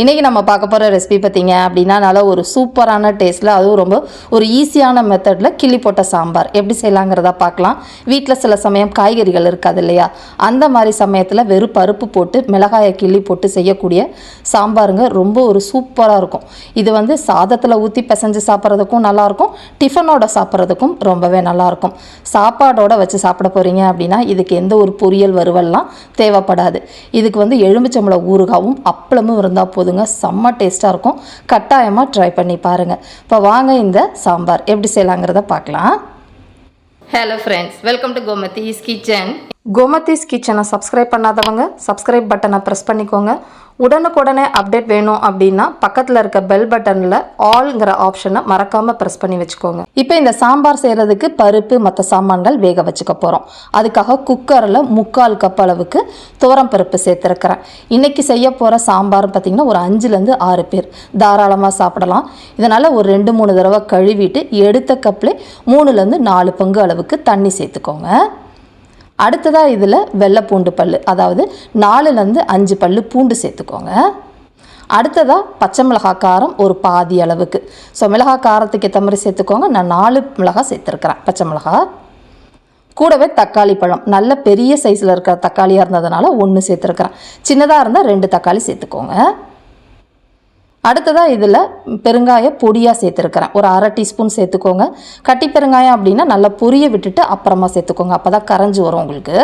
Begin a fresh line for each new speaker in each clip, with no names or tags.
இன்றைக்கி நம்ம பார்க்க போகிற ரெசிபி பார்த்தீங்க அப்படின்னா நல்ல ஒரு சூப்பரான டேஸ்ட்டில் அதுவும் ரொம்ப ஒரு ஈஸியான மெத்தடில் கிள்ளி போட்ட சாம்பார். எப்படி செய்யலாங்கிறத பார்க்கலாம். வீட்டில் சில சமயம் காய்கறிகள் இருக்காது இல்லையா? அந்த மாதிரி சமயத்தில் வெறும் பருப்பு போட்டு மிளகாயை கிள்ளி போட்டு செய்யக்கூடிய சாம்பாருங்க ரொம்ப ஒரு சூப்பராக இருக்கும். இது வந்து சாதத்தில் ஊற்றி பிசைஞ்சு சாப்பிட்றதுக்கும் நல்லாயிருக்கும் டிஃபனோட சாப்பிட்றதுக்கும் ரொம்பவே நல்லாயிருக்கும் சாப்பாடோட வச்சு சாப்பிட போகிறீங்க அப்படின்னா இதுக்கு எந்த ஒரு பொரியல் வறுவல்லாம் தேவைப்படாது. இதுக்கு வந்து எலுமிச்சம்பழம் ஊறுகாவும் அப்பளமும் இருந்தால் போதுங்க. செம்ம டேஸ்ட்டாக இருக்கும். கட்டாயமாக ட்ரை பண்ணி பாருங்கள் இப்போ வாங்க இந்த சாம்பார். எப்படி செய்யலாங்கிறத பார்க்கலாம். Hello friends welcome to Gomathi's kitchen Gomathi's கிச்சனை சப்ஸ்கிரைப் பண்ணாதவங்க சப்ஸ்கிரைப் பட்டனை ப்ரெஸ் பண்ணிக்கோங்க. உடனுக்குடனே அப்டேட் வேணும் அப்படின்னா பக்கத்தில் இருக்க பெல் பட்டனில் ஆல்ங்கிற ஆப்ஷனை மறக்காமல் ப்ரெஸ் பண்ணி வச்சுக்கோங்க. இப்போ இந்த சாம்பார் செய்கிறதுக்கு பருப்பு மற்ற சாமான்கள் வேக வச்சுக்க போகிறோம் அதுக்காக குக்கரில் முக்கால் கப் அளவுக்கு துவரம் பருப்பு சேர்த்துருக்கிறேன். இன்றைக்கி செய்ய போகிற சாம்பார் பார்த்திங்கன்னா ஒரு அஞ்சுலேருந்து ஆறு பேர். தாராளமாக சாப்பிடலாம். இதனால் ஒரு ரெண்டு மூணு தடவை கழுவிட்டு எடுத்த கப்பில் மூணுலேருந்து நாலு பங்கு அளவுக்கு தண்ணி சேர்த்துக்கோங்க. அடுத்ததாக இதில் வெள்ளை பூண்டு பல் அதாவது நாலுலேருந்து அஞ்சு பல் பூண்டு சேர்த்துக்கோங்க. அடுத்ததாக பச்சை மிளகாய் காரம் ஒரு பாதி அளவுக்கு. ஸோ மிளகாய் காரத்துக்கு ஏற்ற மாதிரி சேர்த்துக்கோங்க. நான் நாலு மிளகாய் சேர்த்துருக்குறேன் பச்சை மிளகாய். கூடவே தக்காளி பழம் நல்ல பெரிய சைஸில் இருக்கிற தக்காளியாக இருந்ததுனால ஒன்று சேர்த்துருக்குறேன். சின்னதாக இருந்தால் ரெண்டு தக்காளி சேர்த்துக்கோங்க. அடுத்ததாக இதில் பெருங்காய பொடியாக சேர்த்துருக்கிறேன். ஒரு அரை டீஸ்பூன் சேர்த்துக்கோங்க. கட்டி பெருங்காயம் அப்படின்னா நல்லா பொரிய விட்டுட்டு அப்புறமா சேர்த்துக்கோங்க. அப்போ தான் கரைஞ்சி வரும் உங்களுக்கு.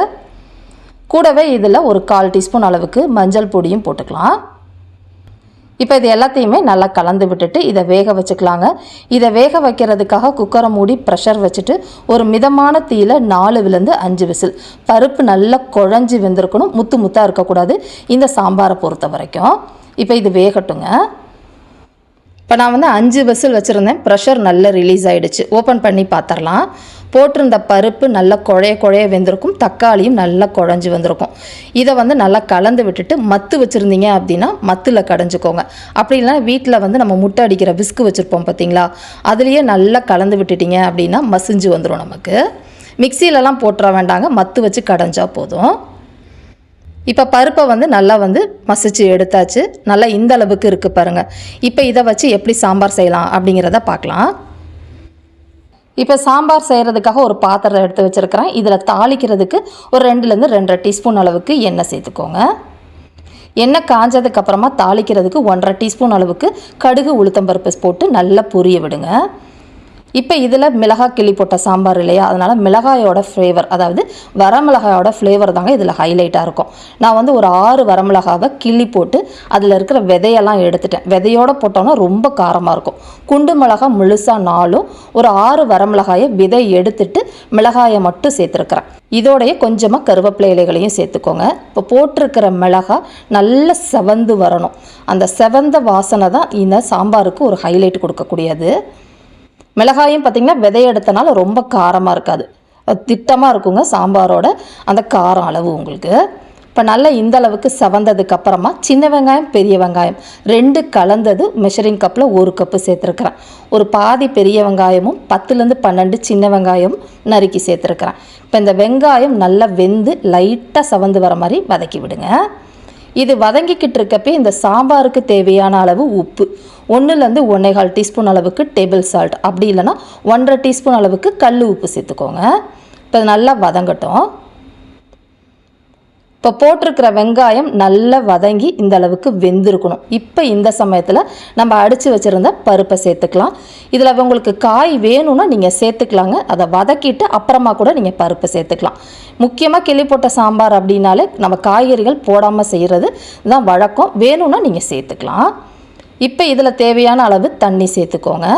கூடவே இதில் ஒரு கால் டீஸ்பூன் அளவுக்கு மஞ்சள் பொடியும் போட்டுக்கலாம். இப்போ இது எல்லாத்தையுமே நல்லா கலந்து விட்டுட்டு இதை வேக வச்சுக்கலாங்க. இதை வேக வைக்கிறதுக்காக குக்கரை மூடி ப்ரெஷர் வச்சுட்டு ஒரு மிதமான தீயில் நாலு விழுந்து அஞ்சு விசில். பருப்பு நல்லா குழஞ்சி வெந்திருக்கணும். முத்து முத்தாக இருக்கக்கூடாது. இந்த சாம்பாரை பொறுத்த வரைக்கும் இப்போ இது வேகட்டுங்க. இப்போ நான் வந்து அஞ்சு விசில் வச்சுருந்தேன். ப்ரெஷர் நல்லா ரிலீஸ் ஆகிடுச்சு ஓப்பன் பண்ணி பார்த்துடலாம் போட்டிருந்த பருப்பு நல்லா குழைய குழைய வெந்திருக்கும். தக்காளியும் நல்லா குழஞ்சி வந்திருக்கும். இதை வந்து நல்லா கலந்து விட்டுட்டு மத்து வச்சுருந்தீங்க அப்படின்னா மத்தில் கடைஞ்சிக்கோங்க. அப்படி இல்லைனா வீட்டில் வந்து நம்ம முட்டை அடிக்கிற விஸ்கு வச்சுருப்போம் பார்த்தீங்களா அதுலேயே நல்லா கலந்து விட்டுட்டீங்க அப்படின்னா மசிஞ்சு வந்துடும் நமக்கு. மிக்சியிலலாம் போட்டுற வேண்டாங்க. மத்து வச்சு கடைஞ்சால் போதும். இப்போ பருப்பை வந்து நல்லா வந்து மசிச்சு எடுத்தாச்சு. நல்லா இந்த அளவுக்கு இருக்குது பாருங்கள் இப்போ இதை வச்சு எப்படி சாம்பார் செய்யலாம் அப்படிங்கிறத பார்க்கலாம். இப்போ சாம்பார் செய்கிறதுக்காக ஒரு பாத்திரம் எடுத்து வச்சுருக்கிறேன். இதில் தாளிக்கிறதுக்கு ஒரு ரெண்டுலேருந்து ரெண்டரை டீஸ்பூன் அளவுக்கு எண்ணெய் சேர்த்துக்கோங்க. எண்ணெய் காஞ்சதுக்கப்புறமா தாளிக்கிறதுக்கு ஒன்றரை டீஸ்பூன் அளவுக்கு கடுகு உளுத்தம்பருப்பு போட்டு நல்லா பொரிய விடுங்க. இப்போ இதில் மிளகாய் கிளி போட்ட சாம்பார் இல்லையா? அதனால் மிளகாயோட ஃப்ளேவர் அதாவது வரமிளகாயோட ஃப்ளேவர் தாங்க இதில் ஹைலைட்டாக இருக்கும். நான் வந்து ஒரு ஆறு வரமிளகாவை கிள்ளி போட்டு அதில் இருக்கிற விதையெல்லாம் எடுத்துட்டேன். விதையோடு போட்டோன்னா ரொம்ப காரமாக இருக்கும். குண்டு மிளகாய் முழுசாக நாலும் ஒரு ஆறு வரமிளகாயை விதை எடுத்துட்டு மிளகாயை மட்டும் சேர்த்துருக்குறேன். இதோடைய கொஞ்சமாக கருவேப்பிலை இலைகளையும் சேர்த்துக்கோங்க. இப்போ போட்டிருக்கிற மிளகாய் நல்ல செவந்து வரணும். அந்த செவந்த வாசனை தான் இந்த சாம்பாருக்கு ஒரு ஹைலைட் கொடுக்கக்கூடியது. மிளகாயும் பார்த்திங்கன்னா விதை எடுத்தனால ரொம்ப காரமாக இருக்காது. திட்டமாக இருக்குங்க சாம்பாரோட அந்த காரம் அளவு உங்களுக்கு. இப்போ நல்லா இந்த அளவுக்கு செவந்ததுக்கு அப்புறமா சின்ன வெங்காயம் பெரிய வெங்காயம் ரெண்டு கலந்தது மெஷரிங் கப்பில் ஒரு கப்பு சேர்த்துருக்குறேன். ஒரு பாதி பெரிய வெங்காயமும் பத்துலேருந்து பன்னெண்டு சின்ன வெங்காயம் நறுக்கி சேர்த்துருக்குறேன். இப்போ இந்த வெங்காயம் நல்லா வெந்து லைட்டாக செவந்து வர மாதிரி வதக்கி விடுங்க. இது வதங்கிக்கிட்டு இருக்கப்பே இந்த சாம்பாருக்கு தேவையான அளவு உப்பு. ஒன்றுலேருந்து ஒன்றேகால் டீஸ்பூன் அளவுக்கு டேபிள் சால்ட் அப்படி இல்லைன்னா ஒன்றரை டீஸ்பூன் அளவுக்கு கல் உப்பு சேர்த்துக்கோங்க. இப்போ நல்லா வதங்கட்டும். இப்போ போட்டிருக்கிற வெங்காயம் நல்லா வதங்கி இந்த அளவுக்கு வெந்திருக்கணும். இப்போ இந்த சமயத்தில் நம்ம அடித்து வச்சுருந்த பருப்பை சேர்த்துக்கலாம். இதில் உங்களுக்கு காய் வேணும்னா நீங்கள் சேர்த்துக்கலாங்க. அதை வதக்கிட்டு அப்புறமா கூட நீங்கள் பருப்பை சேர்த்துக்கலாம். முக்கியமாக கிளி போட்ட சாம்பார் அப்படின்னாலே நம்ம காய்கறிகள் போடாமல் செய்கிறது தான் வழக்கம். வேணும்னா நீங்கள் சேர்த்துக்கலாம். இப்போ இதில் தேவையான அளவு தண்ணி சேர்த்துக்கோங்க.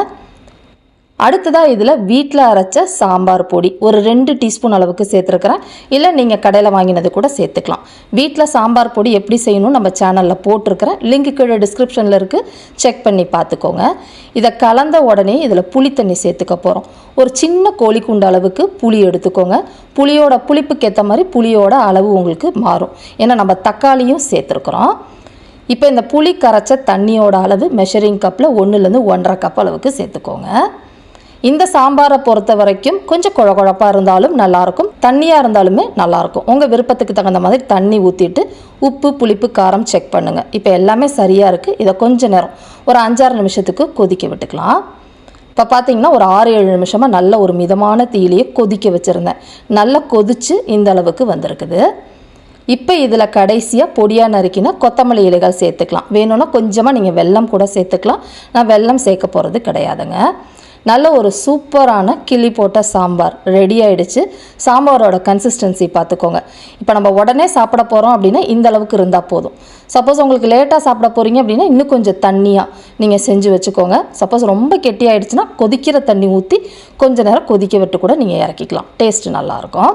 அடுத்ததாக இதில் வீட்டில் அரைச்ச சாம்பார் பொடி. ஒரு ரெண்டு டீஸ்பூன் அளவுக்கு சேர்த்துருக்குறேன். இல்லை நீங்கள் கடையில் வாங்கினது கூட சேர்த்துக்கலாம். வீட்டில் சாம்பார் பொடி எப்படி செய்யணும் நம்ம சேனலில் போட்டிருக்கிறேன். லிங்க் கீழே டிஸ்கிரிப்ஷனில் இருக்குது செக் பண்ணி பார்த்துக்கோங்க. இதை கலந்த உடனே இதில் புளி தண்ணி சேர்த்துக்க போகிறோம் ஒரு சின்ன கோழி அளவுக்கு புளி எடுத்துக்கோங்க. புளியோட புளிப்புக்கு ஏற்ற மாதிரி புளியோட அளவு உங்களுக்கு மாறும். ஏன்னா நம்ம தக்காளியும் சேர்த்துருக்குறோம். இப்போ இந்த புளி கரைச்ச தண்ணியோட அளவு மெஷரிங் கப்பில் ஒன்றுலேருந்து ஒன்றரை கப் அளவுக்கு சேர்த்துக்கோங்க. இந்த சாம்பாரை பொறுத்த வரைக்கும் கொஞ்சம் குழ குழப்பாக இருந்தாலும் நல்லாயிருக்கும் தண்ணியாக இருந்தாலுமே நல்லாயிருக்கும். உங்கள் விருப்பத்துக்கு தகுந்த மாதிரி தண்ணி ஊற்றிட்டு உப்பு புளிப்பு காரம் செக் பண்ணுங்கள் இப்போ எல்லாமே சரியாக இருக்குது இதை கொஞ்சம் நேரம் ஒரு அஞ்சாறு நிமிஷத்துக்கு கொதிக்க விட்டுக்கலாம். இப்போ பார்த்தீங்கன்னா ஒரு ஆறு ஏழு நிமிஷமாக நல்ல ஒரு மிதமான தீலியை கொதிக்க வச்சுருந்தேன். நல்லா கொதித்து இந்த அளவுக்கு வந்திருக்குது. இப்போ இதில் கடைசியாக பொடியாக நறுக்கினா கொத்தமல்லி இலைகள் சேர்த்துக்கலாம். வேணும்னா கொஞ்சமாக நீங்கள் வெல்லம் கூட சேர்த்துக்கலாம். நான் வெல்லம் சேர்க்க போகிறது கிடையாதுங்க. நல்ல ஒரு சூப்பரான கிளி போட்ட சாம்பார் ரெடி ஆகிடுச்சு சாம்பாரோட கன்சிஸ்டன்சி பார்த்துக்கோங்க. இப்போ நம்ம உடனே சாப்பிட போகிறோம் அப்படின்னா இந்த அளவுக்கு இருந்தால் போதும். சப்போஸ் உங்களுக்கு லேட்டாக சாப்பிட போகிறீங்க அப்படின்னா இன்னும் கொஞ்சம் தண்ணியாக நீங்கள் செஞ்சு வச்சுக்கோங்க. சப்போஸ் ரொம்ப கெட்டியாயிடுச்சுன்னா கொதிக்கிற தண்ணி ஊற்றி கொஞ்ச நேரம் கொதிக்க விட்டு கூட நீங்கள் இறக்கிக்கலாம். டேஸ்ட்டு நல்லாயிருக்கும்